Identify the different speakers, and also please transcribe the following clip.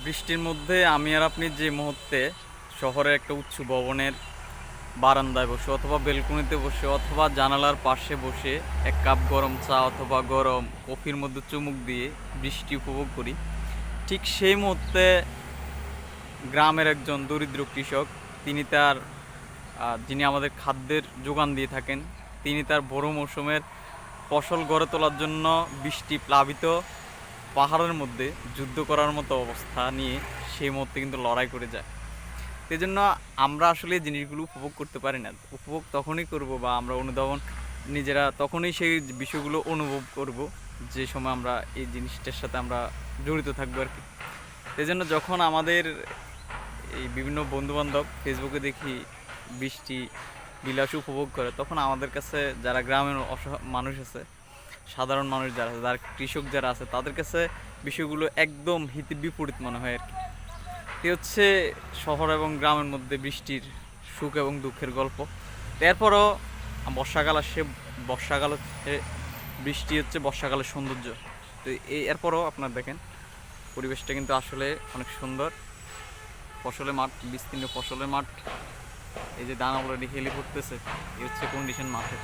Speaker 1: বৃষ্টির মধ্যে আমি আর আপনি যে মুহূর্তে শহরের একটা উচ্চ ভবনের বারান্দায় বসে অথবা বেলকুনিতে বসে অথবা জানালার পাশে বসে এক কাপ গরম চা অথবা গরম কফির মধ্যে চুমুক দিয়ে বৃষ্টি উপভোগ করি, ঠিক সেই মুহূর্তে গ্রামের একজন দরিদ্র কৃষক, তিনি তার যিনি আমাদের খাদ্যের যোগান দিয়ে থাকেন, তিনি তার বড় মৌসুমের ফসল গড়ে তোলার জন্য বৃষ্টি প্লাবিত পাহাড়ের মধ্যে যুদ্ধ করার মতো অবস্থা নিয়ে সেই মুহূর্তে কিন্তু লড়াই করে যায়। সেই জন্য আমরা আসলে জিনিসগুলো উপভোগ করতে পারি না। উপভোগ তখনই করব বা আমরা অনুধাবন নিজেরা তখনই সেই বিষয়গুলো অনুভব করব যে সময় আমরা এই জিনিসটার সাথে আমরা জড়িত থাকব আর কি। সেই জন্য যখন আমাদের এই বিভিন্ন বন্ধুবান্ধব ফেসবুকে দেখি বৃষ্টি, বিলাস উপভোগ করে, তখন আমাদের কাছে যারা গ্রামের অসহায় মানুষ আছে সাধারণ মানুষ যারা আছে, যারা কৃষক যারা আছে, তাদের কাছে বিষয়গুলো একদম হিতে বিপরীত মনে হয় আর কি। এ হচ্ছে শহর এবং গ্রামের মধ্যে বৃষ্টির সুখ এবং দুঃখের গল্প। এরপরও বর্ষাকাল আসছে বর্ষাকাল হচ্ছে, বৃষ্টি হচ্ছে, বর্ষাকালের সৌন্দর্য। তো এই এরপরও আপনার দেখেন, পরিবেশটা কিন্তু আসলে অনেক সুন্দর। ফসলের মাঠ, বিস্তীর্ণ ফসলের মাঠ। এই যে দানা অলরেডি হেলে পড়তেছে এই হচ্ছে কন্ডিশন মাঠের।